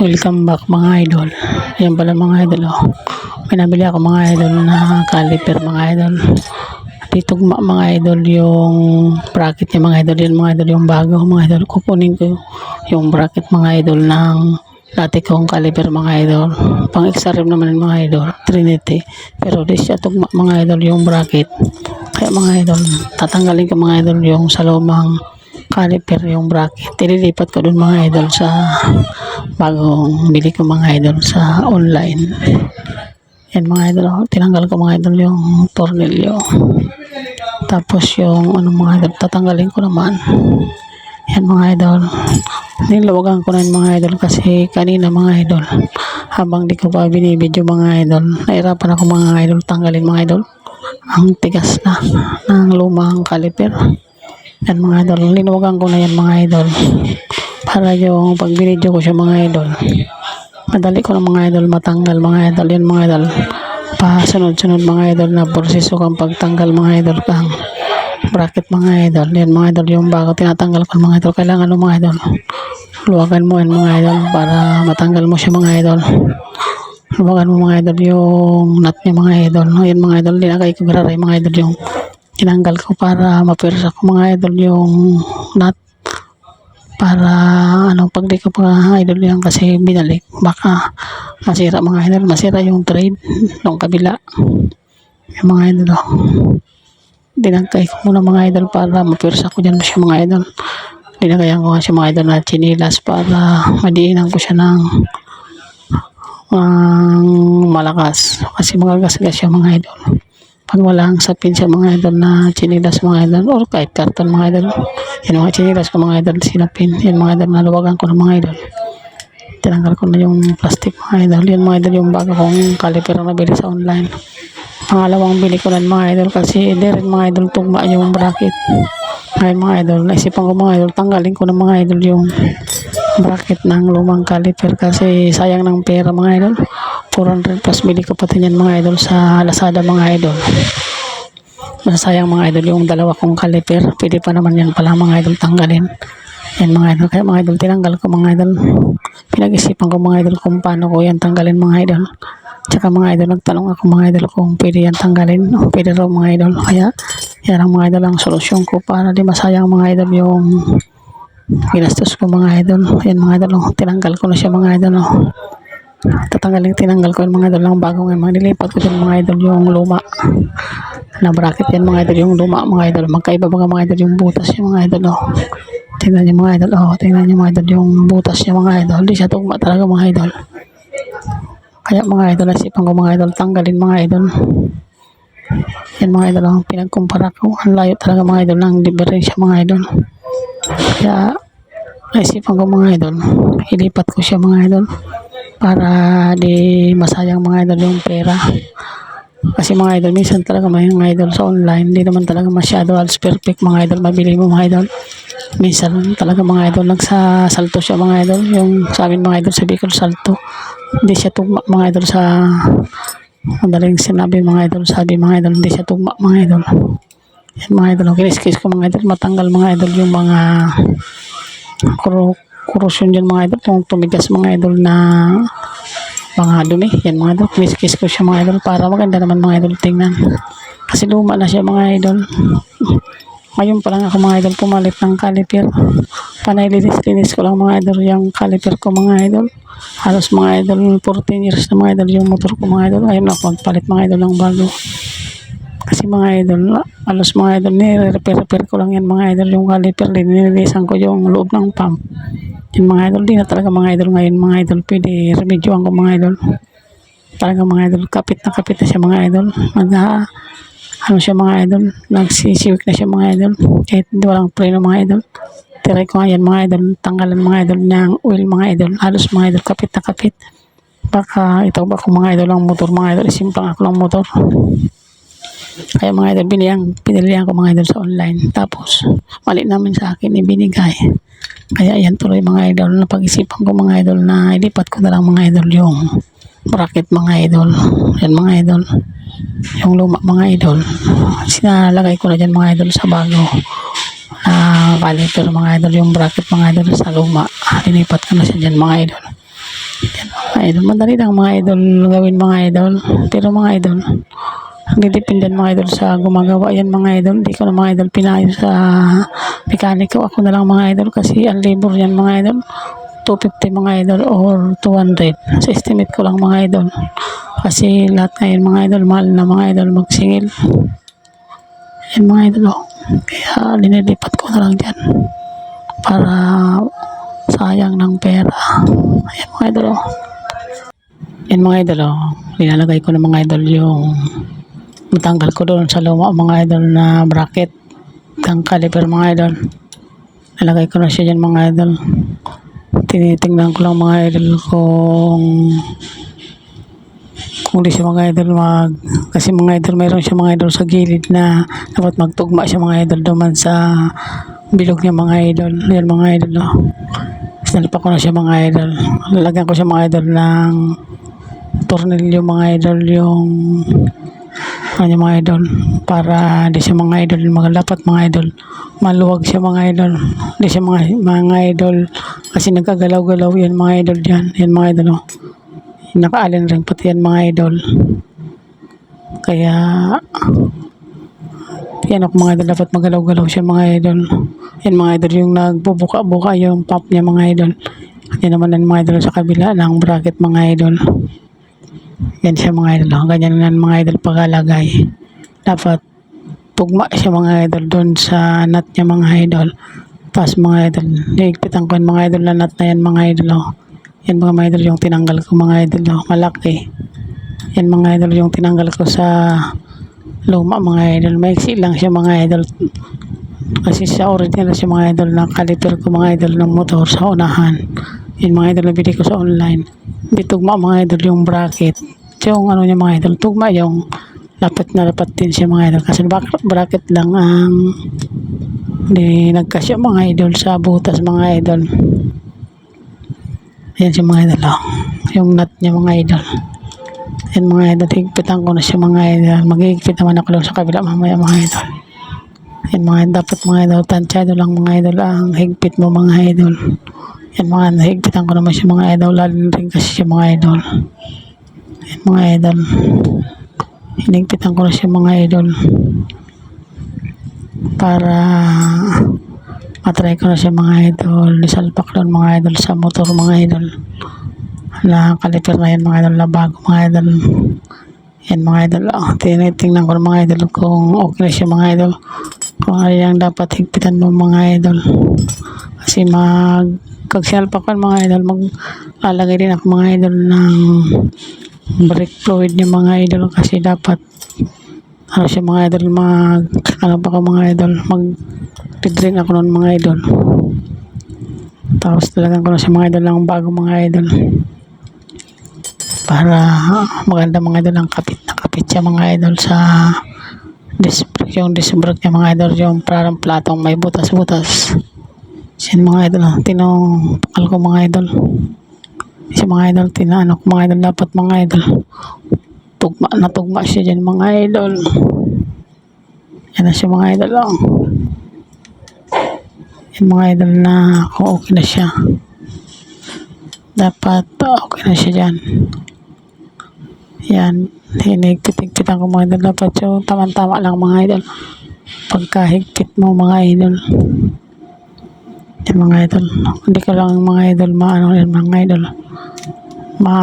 Welcome back mga idol. Yan pala mga idol oh. May nabili ako mga idol na caliper mga idol. Dito mga idol yung bracket niya mga idol. Yan mga idol yung bago mga idol. Kukunin ko yung bracket mga idol ng dati kong caliper mga idol. Pang extra rim naman mga idol. Trinity. Pero di siya tugma mga idol yung bracket. Kaya mga idol, tatanggalin ko mga idol yung sa lumang caliper yung bracket. Ililipat ko dun mga idol sa bagong bili ko mga idol sa online. Yan mga idol, oh. tinanggal ko mga idol yung tornilyo. Tapos yung ano mga idol, tatanggalin ko naman. Yan mga idol. Nilawagan ko na yung mga idol kasi kanina mga idol. Habang di ko pa binibidyo mga idol, nahirapan ako mga idol tanggalin mga idol. Ang tigas na ng lumang caliper. Yan mga idol, linawagan ko na yan mga idol. Para yung pag binidyo ko siya mga idol. Madali ko na mga idol matanggal mga idol. Yan mga idol. Pasunod-sunod mga idol na proseso kang pagtanggal mga idol kang bracket mga idol. Yan mga idol yung bago tinatanggal ko mga idol. Kailangan ano mga idol. Luwagan mo yan mga idol para matanggal mo siya mga idol. Luwagan mo mga idol yung nut niya mga idol. Yan mga idol. Linagay ko graray mga idol yung tinanggal ko para mapirsa ko mga idol yung nut. Para ano pag di ko pa idol yan kasi binalik baka masira mga idol masira yung trade ng kabila. Yung mga idol oh. ko muna mga idol para mapirsa ko dyan siya mga idol. Dinagayan ko nga siya mga idol na chinilas para madiinan ko siya ng ang malakas. Kasi magagasgas siya mga idol pag walang sapin siya mga idol na chinilas mga idol or kahit karton mga idol. Yan mga chinilas ko mga idol sinapin. Yan mga idol naluwagan ko ng mga idol. Tinanggal ko na yung plastic mga idol. Yan mga idol yung bago kong caliper na nabili sa online. Pangalawang bili ko na mga idol kasi hindi rin mga idol tugma yung bracket. Ngayon mga idol naisipan ko mga idol tanggalin ko ng mga idol yung bracket ng lumang caliper kasi sayang ng pera mga idol 400 plus bili ko pati yan mga idol sa Lazada mga idol masasayang mga idol yung dalawa kong caliper pwede pa naman yan pala mga idol tanggalin yan mga idol kaya mga idol tinanggal ko mga idol pinag-isipan ko mga idol kung paano ko yan tanggalin mga idol tsaka mga idol nagtanong ako mga idol kung pwede yan tanggalin o pwede raw mga idol kaya yan ang mga idol ang solusyon ko para di masayang mga idol yung ginastos ko mga idol yan mga idol oh, tinanggal ko na siya mga idol oh. Tatanggalin tinanggal ko yung mga idol ng bagong mga nilipat ko dyan mga idol yung luma. Na bracket yan mga idol yung luma mga idol. Magkaiba mga mga idol yung butas yung mga idol oh. tingnan niyo mga idol oh. Tingnan niyo mga idol yung butas niya mga idol. Di siya tugma talaga mga idol. Kaya mga idol nasipan ko mga idol tanggalin mga idol. Yan mga idol ang pinagkumpara ko. Ang layo talaga mga idol ng diferensya mga idol. Kaya naisipan ko mga idol. Ilipat ko siya mga idol para di masayang mga idol yung pera. Kasi mga idol minsan talaga may mga idol sa online hindi naman talaga masyado als perfect mga idol mabili mo mga idol. Minsan talaga mga idol nagsasalto siya mga idol. Yung sa amin mga idol sa Bicol salto. Hindi siya tugma mga idol sa madaling sinabi mga idol sabi mga idol hindi siya tugma mga idol. Yan mga idol kiniskis ko mga idol matanggal mga idol yung mga kuro korosyon dyan mga idol. Kung tumigas mga idol na mga dumi. Yan mga idol. Kiniskis ko siya mga idol. Para maganda naman mga idol. Tingnan. Kasi luma na siya mga idol. Ngayon pa lang ako mga idol pumalit ng caliper. Panay linis-linis ko lang mga idol yung caliper ko mga idol. Halos mga idol 14 years na mga idol yung motor ko mga idol. Ayun ako magpalit mga idol ng bago kasi mga idol halos mga idol ni-repair-repair ko lang yan mga idol. Yung caliper linilisan ko yung loob ng pump. Yung mga idol di na talaga mga idol ngayon mga idol pwede remedyoan ko mga idol. Talaga mga idol kapit na kapit na siya mga idol. Mag ano siya mga idol nagsisiwik na siya mga idol. Kahit hindi walang preno mga idol. Tiray ko nga yan mga idol tanggalan mga idol ng oil mga idol. Halos mga idol kapit na kapit. Baka ito ba kung mga idol ang motor mga idol isimplang ako lang motor kaya mga idol biniyang pinilihan ko mga idol sa online tapos mali namin sa akin ibinigay kaya yan tuloy mga idol na pag-isipan ko mga idol na ilipat ko na lang mga idol yung bracket mga idol yan mga idol yung luma mga idol sinalagay ko na dyan mga idol sa bago Ah, caliper mga idol, yung bracket mga idol sa luma. Linipat ko na siya dyan mga idol. Yan mga idol. Madali lang mga idol gawin mga idol. Pero mga idol, nagdidepende yan mga idol sa gumagawa yan mga idol. Hindi ko na mga idol pinayo sa mekaniko. Ako na lang mga idol kasi ang labor yan mga idol. 250 mga idol or 200. Sa estimate ko lang mga idol. Kasi lahat ngayon mga idol, mahal na mga idol magsingil. Yan mga idol oh. Kaya linilipat ko na lang dyan. Para sayang ng pera. Ayan mga idol oh. Yan mga idol oh. Linalagay ko ng mga idol yung matanggal ko doon sa luma mga idol na bracket. Ang caliper mga idol. Nalagay ko na siya dyan mga idol. Tinitingnan ko lang mga idol kung kung di siya mga idol mag kasi mga idol mayroon siya mga idol sa gilid na dapat magtugma siya mga idol duman sa bilog niya mga idol yan mga idol oh. sinalpa ko na siya mga idol lalagyan ko siya mga idol ng tornilyo mga idol yung ano mga idol para di siya mga idol magalapat mga idol. Maluwag siya mga idol di siya mga, mga idol. Kasi nagkagalaw-galaw yan mga idol dyan. Yan mga idol oh. Nakaalin rin pati yan mga idol. Kaya yan ako mga idol dapat magalaw-galaw siya mga idol. Yan mga idol yung nagbubuka-buka yung pop niya mga idol. Yan naman yan mga idol sa kabila ng bracket mga idol yan siya mga idol oh. ganyan yan mga idol pagkalagay dapat tugma siya mga idol doon sa nut niya mga idol tapos mga idol higpitan ko yung mga idol na nut na yan mga idol oh. Yan mga mga idol yung tinanggal ko mga idol no, malaki. Yan mga idol yung tinanggal ko sa luma mga idol. Maiksi lang siya mga idol. Kasi sa original siya mga idol na caliper ko mga idol ng motor sa unahan. Yan mga idol na bili ko sa online. Hindi tugma mga idol yung bracket. Yung ano niya mga idol, tugma yung dapat na dapat din siya mga idol. Kasi bracket lang ang hindi nagkasya mga idol sa butas mga idol. Yan si mga idol. Oh. Yung nut niya mga idol. Yan mga idol. Higpitan ko na siya mga idol. Maghihigpit naman ako doon sa kabila mamaya mga idol. Yan mga idol. Dapat mga idol. Tansyado lang mga idol. Ang higpit mo mga idol. Yan mga idol. Higpitan ko naman siya mga idol. Lalo rin kasi siya mga idol. Yan mga idol. Hinigpitan ko na siya mga idol. Para matry ko na siya mga idol isalpak doon mga idol sa motor mga idol na kaliper na yan mga idol na bago mga idol yan mga idol. Oh, tinitingnan ko mga idol kung okay na siya mga idol. Kung ano yung dapat higpitan mo mga idol. Kasi mag ko mga idol maglalagay din ako mga idol ng brake fluid niya mga idol. Kasi dapat ano siya mga idol mag ano pa ko mga idol mag drink ako noon mga idol. Tapos talagang ko na siya mga idol ng bago mga idol para maganda mga idol ang kapit na kapit siya mga idol sa disc brake yung disc brake niya mga idol yung parang platong may butas-butas. Sin mga idol ah. tinong ko mga idol. Si mga idol tinaano ko mga idol dapat mga idol. Tugma na tugma siya dyan mga idol. Yan na siya mga idol oh. yan mga idol na okay na siya. Dapat okay na siya dyan yan. Hinigpit-higpitan ko mga idol. Dapat yung tama-tama lang mga idol. Pagkahigpit mo mga idol. Yan mga idol. Hindi ko lang mga idol maano yan mga idol. Ma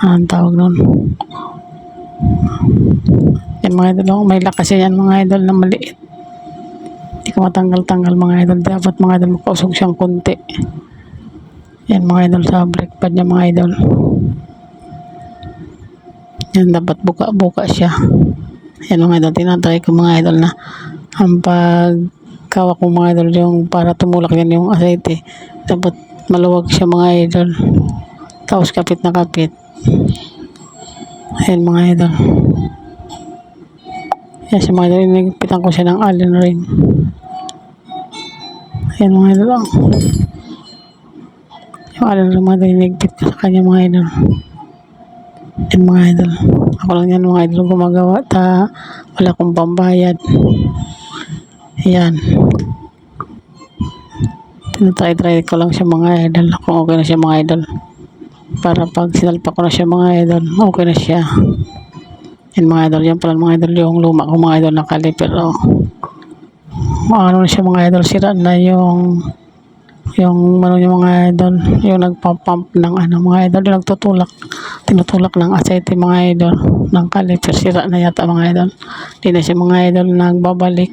anong tawag nun? Yan mga idol oh, may lakas yan mga idol na maliit. Hindi ko matanggal-tanggal mga idol. Dapat mga idol makausog siyang konti. Yan mga idol sa brake pad niya mga idol yan dapat buka-buka siya yan mga idol tinatry ko mga idol na ang pagkawa ko mga idol yung para tumulak yan yung aceite dapat maluwag siya mga idol tapos kapit na kapit Ayan mga idol. Ayan si mga idol. Nagpitan ko siya ng allen ring. Ayan mga idol. Oh. Yung allen ring mga idol. Nagpit ko sa kanya mga idol. Ayan mga idol. Ako lang yan mga idol gumagawa. Ta wala akong pambayad. Yan. Tinatry-try ko lang siya mga idol. Kung okay na siya mga idol. Para pag sinalpa ko na siya mga idol, okay na siya. Yan mga idol. Yan pala mga idol yung luma ko mga idol na caliper. Oh. Ano na siya mga idol. Sira na yung yung ano yung mga idol yung nagpapump ng ano mga idol yung nagtutulak tinutulak ng asete mga idol ng caliper sira na yata mga idol. Hindi na siya mga idol nagbabalik.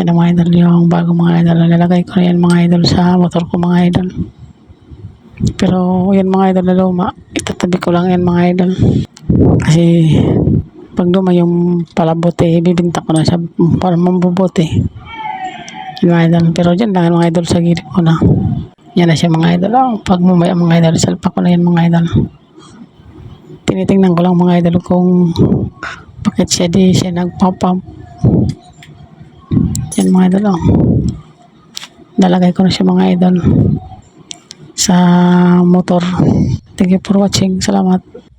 Yan ang mga idol yung bago mga idol lalagay ko yan mga idol sa motor ko mga idol. Pero yan mga idol na luma itatabi ko lang yan mga idol. Kasi pag luma yung palabote bibinta ko na siya para mambubote yung mga idol. Pero dyan lang mga idol sa gilid ko na. Yan na siya mga idol. Oh, pag mumaya mga idol salpa ko na yan mga idol. Tinitingnan ko lang mga idol kung bakit siya di siya nagpapump. Yan mga idol oh. nalagay ko na siya mga idol sa motor. Thank you for watching. Salamat